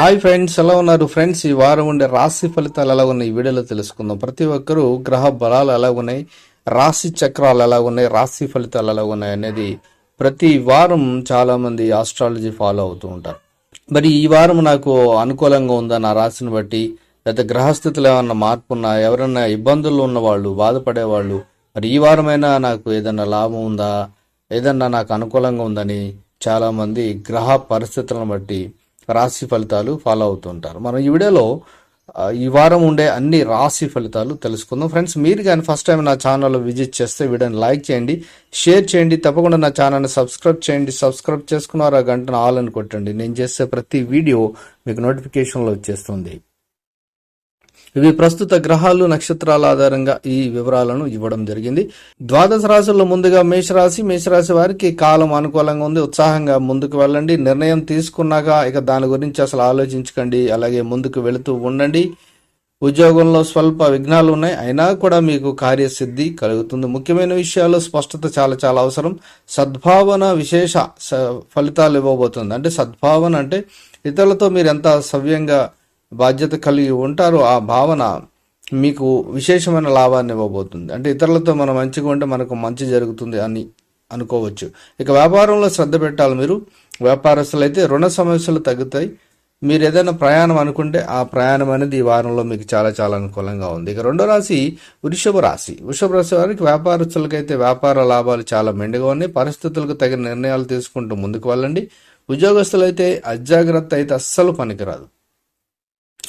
Hi friends ఎలా ఉన్నారు friends ఈ వారం ఉండే రాశి ఫలితాలు ఎలా ఉన్నాయి? ఈ వీడియోలో తెలుసుకుందాం. ప్రతి ఒక్కరూ గ్రహ బలాలు ఎలా ఉన్నాయి? రాశి చక్రాలు ఎలా ఉన్నాయి? రాశి ఫలితాలు ఎలా ఉన్నాయి అనేది ప్రతి వారం చాలా మంది ఆస్ట్రాలజీ ఫాలో అవుతూ ఉంటారు. మరి ఈ వారం నాకు అనుకూలంగా ఉందా? నా రాశిని బట్టి లేదా గ్రహస్థితులు ఏమన్నా మార్పు ఉన్నా ఎవరైనా ఇబ్బందుల్లో ఉన్న వాళ్ళు బాధపడేవాళ్ళు మరి ఈ వారమైనా నాకు ఏదైనా లాభం ఉందా? ఏదన్నా నాకు అనుకూలంగా ఉందని చాలామంది గ్రహ పరిస్థితులను బట్టి రాశి ఫలితాలు ఫాలో అవుతుంటారు. మనం ఈ వీడియోలో ఈ వారం ఉండే అన్ని రాశి ఫలితాలు తెలుసుకుందాం. ఫ్రెండ్స్ మీరు కానీ ఫస్ట్ టైం నా ఛానల్ విజిట్ చేస్తే వీడియోని లైక్ చేయండి షేర్ చేయండి తప్పకుండా నా ఛానల్ని సబ్స్క్రైబ్ చేయండి. సబ్స్క్రైబ్ చేసుకున్నారు ఆ గంటను ఆల్ అని కొట్టండి. నేను చేసే ప్రతి వీడియో మీకు నోటిఫికేషన్లో వచ్చేస్తుంది. ఇవి ప్రస్తుత గ్రహాలు నక్షత్రాల ఆధారంగా ఈ వివరాలను ఇవ్వడం జరిగింది. ద్వాదశ రాశుల్లో ముందుగా మేషరాశి మేషరాశి వారికి కాలం అనుకూలంగా ఉంది. ఉత్సాహంగా ముందుకు వెళ్ళండి. నిర్ణయం తీసుకున్నాక ఇక దాని గురించి అసలు ఆలోచించకండి. అలాగే ముందుకు వెళుతూ ఉండండి. ఉద్యోగంలో స్వల్ప విఘ్నాలు ఉన్నాయి. అయినా కూడా మీకు కార్యసిద్ధి కలుగుతుంది. ముఖ్యమైన విషయాల్లో స్పష్టత చాలా చాలా అవసరం. సద్భావన విశేష స- ఫలితాలు ఇవ్వబోతుంది. అంటే సద్భావన అంటే ఇతరులతో మీరు ఎంత సవ్యంగా బాధ్యత కలిగి ఉంటారో ఆ భావన మీకు విశేషమైన లాభాన్ని ఇవ్వబోతుంది. అంటే ఇతరులతో మనం మంచిగా ఉంటే మనకు మంచి జరుగుతుంది అని అనుకోవచ్చు. ఇక వ్యాపారంలో శ్రద్ధ పెట్టాలి మీరు. వ్యాపారస్తులు అయితే రుణ సమస్యలు తగ్గుతాయి. మీరు ఏదైనా ప్రయాణం అనుకుంటే ఆ ప్రయాణం అనేది ఈ వారంలో మీకు చాలా చాలా అనుకూలంగా ఉంది. ఇక రెండో రాశి వృషభ రాశి. వృషభ రాశి వారికి వ్యాపారస్తులకైతే వ్యాపార లాభాలు చాలా మెండుగా ఉన్నాయి. పరిస్థితులకు తగిన నిర్ణయాలు తీసుకుంటూ ముందుకు వెళ్ళండి. ఉద్యోగస్తులైతే అజాగ్రత్త అయితే అస్సలు పనికిరాదు.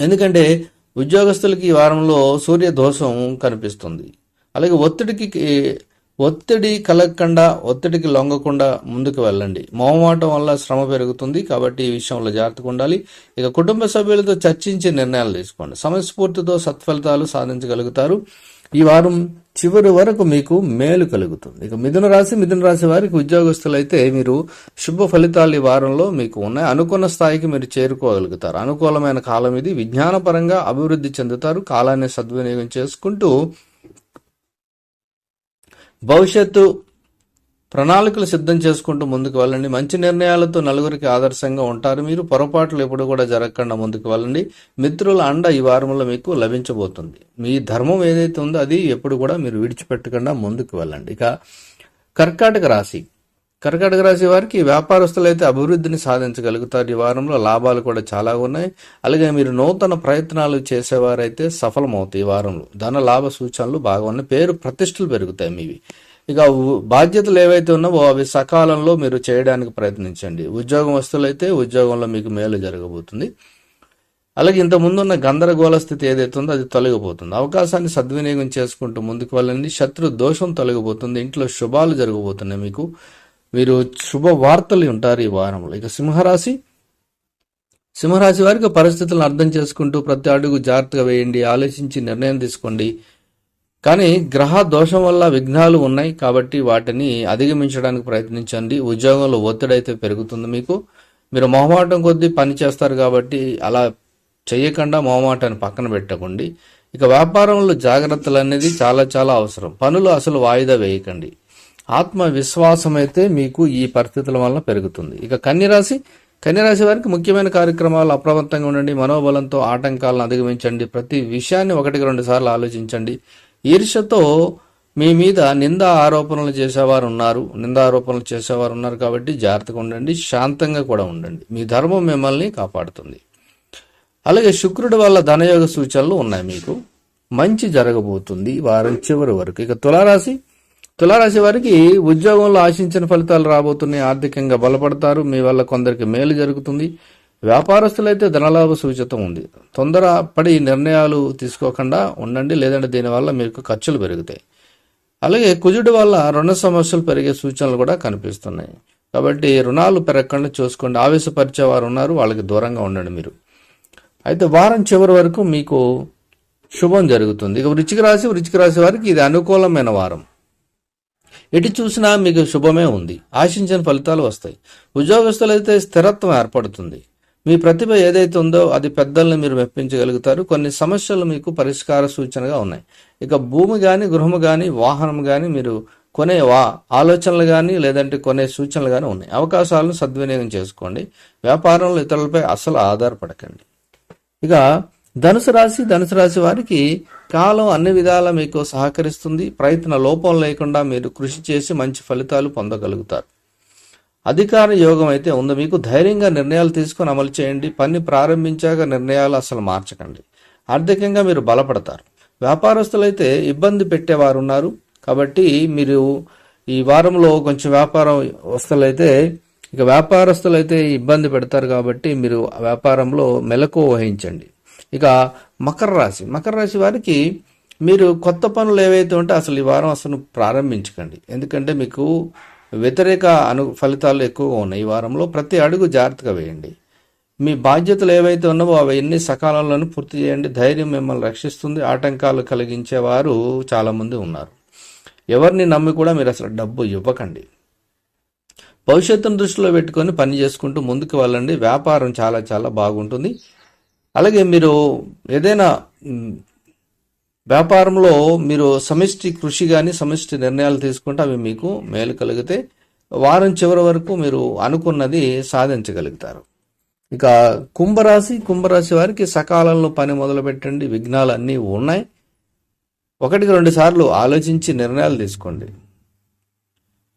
ఎందుకంటే ఉద్యోగస్తులకి ఈ వారంలో సూర్య దోషం కనిపిస్తుంది. అలాగే ఒత్తిడికి ఒత్తిడి కలగకుండా ఒత్తిడికి లొంగకుండా ముందుకు వెళ్ళండి. మోహమాటం వల్ల శ్రమ పెరుగుతుంది కాబట్టి ఈ విషయంలో జాగ్రత్తగా ఉండాలి. ఇక కుటుంబ సభ్యులతో చర్చించి నిర్ణయాలు తీసుకోండి. సమయస్ఫూర్తితో సత్ఫలితాలు సాధించగలుగుతారు. ఈ వారం చివరి వరకు మీకు మేలు కలుగుతుంది. ఇక మిథున రాశి మిథున రాశి వారికి ఉద్యోగస్తులైతే మీరు శుభ ఫలితాలు ఈ వారంలో మీకు ఉన్నాయి. అనుకున్న స్థాయికి మీరు చేరుకోగలుగుతారు. అనుకూలమైన కాలం ఇది. విజ్ఞానపరంగా అభివృద్ధి చెందుతారు. కాలాన్ని సద్వినియోగం చేసుకుంటూ భవిష్యత్తు ప్రణాళికలు సిద్ధం చేసుకుంటూ ముందుకు వెళ్ళండి. మంచి నిర్ణయాలతో నలుగురికి ఆదర్శంగా ఉంటారు. మీరు పొరపాట్లు ఎప్పుడు కూడా జరగకుండా ముందుకు వెళ్ళండి. మిత్రుల అండ ఈ వారంలో మీకు లభించబోతుంది. మీ ధర్మం ఏదైతే ఉందో అది ఎప్పుడు కూడా మీరు విడిచిపెట్టకుండా ముందుకు వెళ్ళండి. ఇక కర్కాటక రాశి. కర్కాటక రాశి వారికి వ్యాపారస్తులైతే అభివృద్ధిని సాధించగలుగుతారు. ఈ వారంలో లాభాలు కూడా చాలా ఉన్నాయి. అలాగే మీరు నూతన ప్రయత్నాలు చేసేవారైతే సఫలమవుతాయి ఈ వారంలో. ధన లాభ సూచనలు బాగా ఉన్నాయి. పేరు ప్రతిష్టలు పెరుగుతాయి మీవి. ఇక బాధ్యతలు ఏవైతే ఉన్నావో అవి సకాలంలో మీరు చేయడానికి ప్రయత్నించండి. ఉద్యోగం వస్తువులైతే ఉద్యోగంలో మీకు మేలు జరగబోతుంది. అలాగే ఇంత ముందున్న గందరగోళ స్థితి ఏదైతే ఉందో అది తొలగిపోతుంది. అవకాశాన్ని సద్వినియోగం చేసుకుంటూ ముందుకు వెళ్ళండి. శత్రు దోషం తొలగిపోతుంది. ఇంట్లో శుభాలు జరగబోతున్నాయి మీకు. మీరు శుభ వార్తలు ఉంటారు ఈ వారంలో. ఇక సింహరాశి. సింహరాశి వారికి పరిస్థితులను అర్థం చేసుకుంటూ ప్రతి అడుగు జాగ్రత్తగా వేయండి. ఆలోచించి నిర్ణయం తీసుకోండి. కానీ గ్రహ దోషం వల్ల విఘ్నాలు ఉన్నాయి కాబట్టి వాటిని అధిగమించడానికి ప్రయత్నించండి. ఉద్యోగంలో ఒత్తిడి అయితే పెరుగుతుంది మీకు. మీరు మొహమాటం కొద్దీ పని చేస్తారు కాబట్టి అలా చేయకుండా మొహమాటాన్ని పక్కన పెట్టకండి. ఇక వ్యాపారంలో జాగ్రత్తలు అనేది చాలా చాలా అవసరం. పనులు అసలు వాయిదా వేయకండి. ఆత్మవిశ్వాసం అయితే మీకు ఈ పరిస్థితుల వల్ల పెరుగుతుంది. ఇక కన్యరాశి కన్యరాశి వారికి ముఖ్యమైన కార్యక్రమాలు అప్రమత్తంగా ఉండండి. మనోబలంతో ఆటంకాలను అధిగమించండి. ప్రతి విషయాన్ని ఒకటికి రెండు సార్లు ఆలోచించండి. ఈర్షతో మీ మీద నింద ఆరోపణలు చేసేవారు ఉన్నారు. నింద ఆరోపణలు చేసేవారు ఉన్నారు కాబట్టి జాగ్రత్తగా ఉండండి. శాంతంగా కూడా ఉండండి. మీ ధర్మం మిమ్మల్ని కాపాడుతుంది. అలాగే శుక్రుడి వల్ల ధనయోగ సూచనలు ఉన్నాయి మీకు. మంచి జరగబోతుంది వారం చివరి వరకు. ఇక తులారాశి. తులారాశి వారికి ఉద్యోగంలో ఆశించిన ఫలితాలు రాబోతున్నాయి. ఆర్థికంగా బలపడతారు. మీ వల్ల కొందరికి మేలు జరుగుతుంది. వ్యాపారస్తులైతే ధనలాభ సూచితం ఉంది. తొందరపడి నిర్ణయాలు తీసుకోకుండా ఉండండి లేదంటే దీనివల్ల మీకు ఖర్చులు పెరుగుతాయి. అలాగే కుజుడి వల్ల రుణ సమస్యలు పెరిగే సూచనలు కూడా కనిపిస్తున్నాయి. కాబట్టి రుణాలు పెరగకుండా చూసుకోండి. ఆవేశపరిచే వారు ఉన్నారు వాళ్ళకి దూరంగా ఉండండి మీరు. అయితే వారం చివరి వరకు మీకు శుభం జరుగుతుంది. ఇక వృచ్చిక రాశి వృచ్చిక రాశి వారికి ఇది అనుకూలమైన వారం. ఎటు చూసినా మీకు శుభమే ఉంది. ఆశించిన ఫలితాలు వస్తాయి. ఉద్యోగస్తులైతే స్థిరత్వం ఏర్పడుతుంది. మీ ప్రతిభ ఏదైతే ఉందో అది పెద్దల్ని మీరు మెప్పించగలుగుతారు. కొన్ని సమస్యలు మీకు పరిష్కార సూచనగా ఉన్నాయి. ఇక భూమి కానీ గృహము కానీ వాహనం కానీ మీరు కొనే వా ఆలోచనలు కానీ లేదంటే కొనే సూచనలు కానీ ఉన్నాయి. అవకాశాలను సద్వినియోగం చేసుకోండి. వ్యాపారంలో ఇతరులపై అసలు ఆధారపడకండి. ఇక ధనుసు రాశి ధనుసు రాశి వారికి కాలం అన్ని విధాల మీకు సహకరిస్తుంది. ప్రయత్న లోపం లేకుండా మీరు కృషి చేసి మంచి ఫలితాలు పొందగలుగుతారు. అధికార యోగం అయితే ఉంది. మీకు ధైర్యంగా నిర్ణయాలు తీసుకొని అమలు చేయండి. పని ప్రారంభించాక నిర్ణయాలు అసలు మార్చకండి. ఆర్థికంగా మీరు బలపడతారు. వ్యాపారస్తులైతే ఇబ్బంది పెట్టేవారు ఉన్నారు కాబట్టి మీరు ఈ వారంలో కొంచెం వ్యాపారం వస్తులైతే ఇక వ్యాపారస్తులైతే ఇబ్బంది పెడతారు కాబట్టి మీరు వ్యాపారంలో మెలకు వహించండి. ఇక మకర రాశి. మకర రాశి వారికి మీరు కొత్త పనులు ఏవైతే ఉంటే అసలు ఈ వారం అసలు ప్రారంభించకండి. ఎందుకంటే మీకు వ్యతిరేక అను ఫలితాలు ఎక్కువగా ఉన్నాయి. ఈ వారంలో ప్రతి అడుగు జాగ్రత్తగా వేయండి. మీ బాధ్యతలు ఏవైతే ఉన్నావో అవన్నీ సకాలంలోనే పూర్తి చేయండి. ధైర్యం మిమ్మల్ని రక్షిస్తుంది. ఆటంకాలు కలిగించేవారు చాలామంది ఉన్నారు. ఎవరిని నమ్మి కూడా మీరు అసలు డబ్బు ఇవ్వకండి. భవిష్యత్తును దృష్టిలో పెట్టుకొని పని చేసుకుంటూ ముందుకు వెళ్ళండి. వ్యాపారం చాలా చాలా బాగుంటుంది. అలాగే మీరు ఏదైనా వ్యాపారంలో మీరు సమిష్టి కృషి కానీ సమిష్టి నిర్ణయాలు తీసుకుంటే అవి మీకు మేలు కలిగితే వారం చివరి వరకు మీరు అనుకున్నది సాధించగలుగుతారు. ఇక కుంభరాశి కుంభరాశి వారికి సకాలంలో పని మొదలు పెట్టండి విఘ్నాలు అన్నీ ఉన్నాయి. ఒకటికి రెండు సార్లు ఆలోచించి నిర్ణయాలు తీసుకోండి.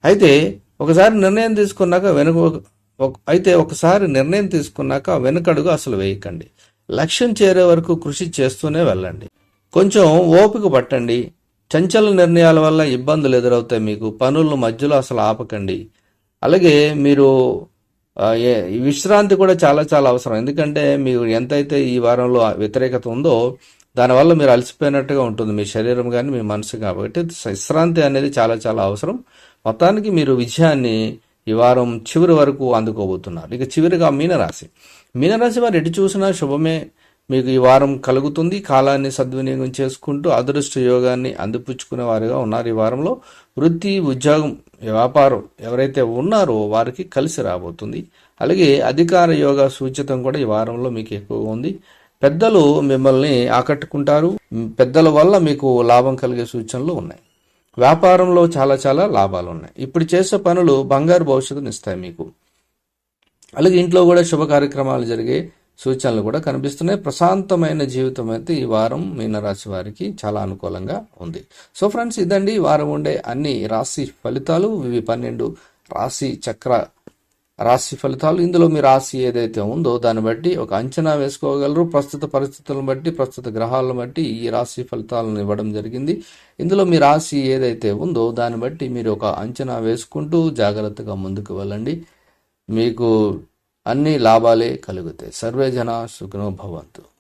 అయితే ఒకసారి నిర్ణయం తీసుకున్నాక వెనుక ఒక- అయితే ఒకసారి నిర్ణయం తీసుకున్నాక వెనుకడుగు అసలు వేయకండి. లక్ష్యం చేరే వరకు కృషి చేస్తూనే వెళ్ళండి. కొంచెం ఓపిక పట్టండి. చంచల నిర్ణయాల వల్ల ఇబ్బందులు ఎదురవుతాయి మీకు. పనులను మధ్యలో అసలు ఆపకండి. అలాగే మీరు ఏ- ఈ విశ్రాంతి కూడా చాలా చాలా అవసరం. ఎందుకంటే మీరు ఎంతైతే ఈ వారంలో వ్యతిరేకత ఉందో దానివల్ల మీరు అలసిపోయినట్టుగా ఉంటుంది మీ శరీరం కానీ మీ మనసు కాబట్టి. విశ్రాంతి అనేది చాలా చాలా అవసరం. మొత్తానికి మీరు విజయాన్ని ఈ వారం చివరి వరకు అందుకోబోతున్నారు. ఇక చివరిగా మీనరాశి. మీనరాశి వారు ఎటు చూసినా శుభమే. మీకు ఈ వారం కలుగుతుంది. కాలాన్ని సద్వినియోగం చేసుకుంటూ అదృష్ట యోగాన్ని అందిపుచ్చుకునే వారుగా ఉన్నారు ఈ వారంలో. వృత్తి ఉద్యోగం వ్యాపారం ఎవరైతే ఉన్నారో వారికి కలిసి రాబోతుంది. అలాగే అధికార యోగ సూచితం కూడా ఈ వారంలో మీకు ఎక్కువగా ఉంది. పెద్దలు మిమ్మల్ని ఆకట్టుకుంటారు. పెద్దల వల్ల మీకు లాభం కలిగే సూచనలు ఉన్నాయి. వ్యాపారంలో చాలా చాలా లాభాలు ఉన్నాయి. ఇప్పుడు చేసే పనులు బంగారు భవిష్యత్తుని ఇస్తాయి మీకు. అలాగే ఇంట్లో కూడా శుభ కార్యక్రమాలు జరిగే సూచనలు కూడా కనిపిస్తున్నాయి. ప్రశాంతమైన జీవితం అయితే ఈ వారం మీనరాశి వారికి చాలా అనుకూలంగా ఉంది. సో ఫ్రెండ్స్ ఇదండి. ఈ వారం ఉండే అన్ని రాశి ఫలితాలు. ఇవి పన్నెండు రాశి చక్ర రాశి ఫలితాలు. ఇందులో మీ రాశి ఏదైతే ఉందో దాన్ని బట్టి ఒక అంచనా వేసుకోగలరు. ప్రస్తుత పరిస్థితులను బట్టి ప్రస్తుత గ్రహాలను బట్టి ఈ రాశి ఫలితాలను ఇవ్వడం జరిగింది. ఇందులో మీ రాశి ఏదైతే ఉందో దాన్ని బట్టి మీరు ఒక అంచనా వేసుకుంటూ జాగ్రత్తగా ముందుకు వెళ్ళండి. మీకు అన్ని లాభాలే కలుగుతాయి. సర్వే జన సుఖనో భవంతు.